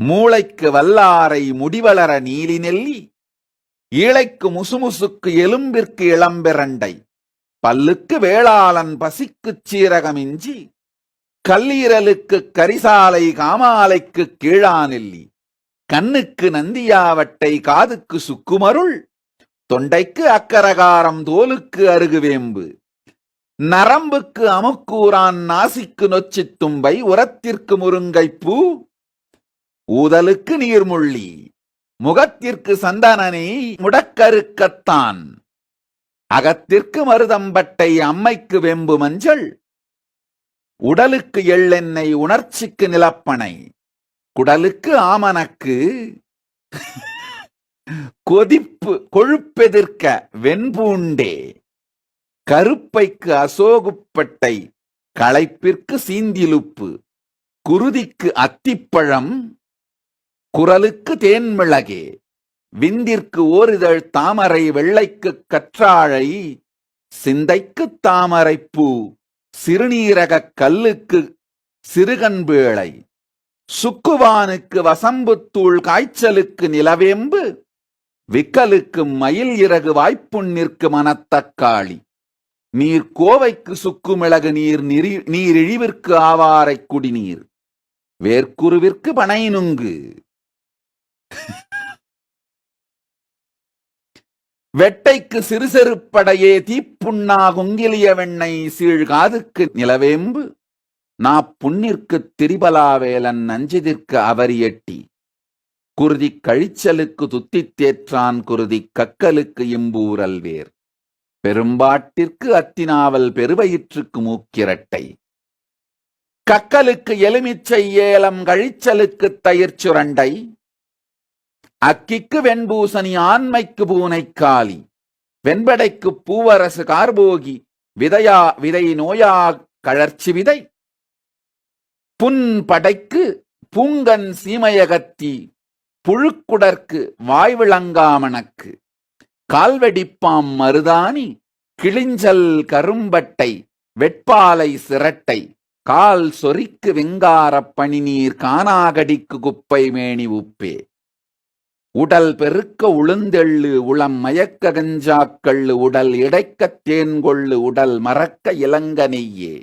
மூளைக்கு வல்லாரை முடிவளர நீலி நெல்லி ஈழைக்கு முசுமுசுக்கு எலும்பிற்கு இளம்பிரண்டை பல்லுக்கு வேளாளன் பசிக்குச் சீரகமிஞ்சி கல்லீரலுக்கு கரிசாலை காமாலைக்கு கீழானெல்லி கண்ணுக்கு நந்தியாவட்டை காதுக்கு சுக்குமருள் தொண்டைக்கு அக்கரகாரம் தோலுக்கு அருகுவேம்பு நரம்புக்கு அமுக்கூரான் நாசிக்கு நொச்சித் தும்பை உரத்திற்கு முருங்கைப்பூ ஊதலுக்கு நீர்முள்ளி முகத்திற்கு சந்தனனை முடக்கருக்கத்தான் அகத்திற்கு மருதம்பட்டை அம்மைக்கு வெம்பு மஞ்சள் உடலுக்கு எள்ளெண்ணெய் உணர்ச்சிக்கு நிலப்பனை குடலுக்கு ஆமனக்கு கொதிப்பு கொழுப்பெதிர்க்க வெண்பூண்டே கருப்பைக்கு அசோகுப்பட்டை களைப்பிற்கு சீந்திலுப்பு குருதிக்கு அத்திப்பழம் குரலுக்கு தேன்மிளகே விந்திற்கு ஓரிதழ் தாமரை வெள்ளைக்குக் கற்றாழை சிந்தைக்குத் தாமரைப்பூ சிறுநீரகக் கல்லுக்கு சிறுகன்பேளை சுக்குவானுக்கு வசம்புத்தூள் காய்ச்சலுக்கு நிலவேம்பு விக்கலுக்கு மயில் இறகு வாய்ப்புண்ணிற்கு மனத்தக்காளி நீர் கோவைக்கு சுக்குமிளகு நீர் நீரிழிவிற்கு ஆவாரைக் குடிநீர் வேர்க்குருவிற்கு பனை நுங்கு வெட்டைக்கு சிறுசெருப்படையே தீப்புண்ணா குங்கிலிய வெண்ணை சீழ்காதுக்கு நிலவேம்பு. நா புண்ணிற்கு திரிபலாவேலன் நஞ்சிதிற்கு அவரியட்டி குருதி கழிச்சலுக்கு துத்தித் தேற்றான் குருதி கக்கலுக்கு இம்பூரல் வேர். பெரும்பாட்டிற்கு அத்தினாவல் பெருவயிற்றுக்கு மூக்கிரட்டை. கக்கலுக்கு எலுமிச்சை ஏலம் கழிச்சலுக்குத் தயிர் சுரண்டை. அக்கிக்கு வெண்பூசணி ஆண்மைக்கு பூனைக்காலி வெண்படைக்கு பூவரசு கார்போகி விதையா விதை நோயா கழற்சி விதை. புன் படைக்கு பூங்கன் சீமையகத்தி புழுக்குடற்கு வாய்விளங்காமணக்கு கால்வெடிப்பாம் மருதாணி கிளிஞ்சல் கரும்பட்டை வெட்பாலை சிரட்டை கால் சொரிக்கு வெங்காரப் பனிநீர் கானாகடிக்கு குப்பை மேனி உப்பே. உடல் பெருக்க உளுந்தெள்ளு உளம் மயக்க கஞ்சாக்கள்ளு உடல் இடைக்கத் தேன்கொள்ளு உடல் மறக்க இளங்க நெய்யே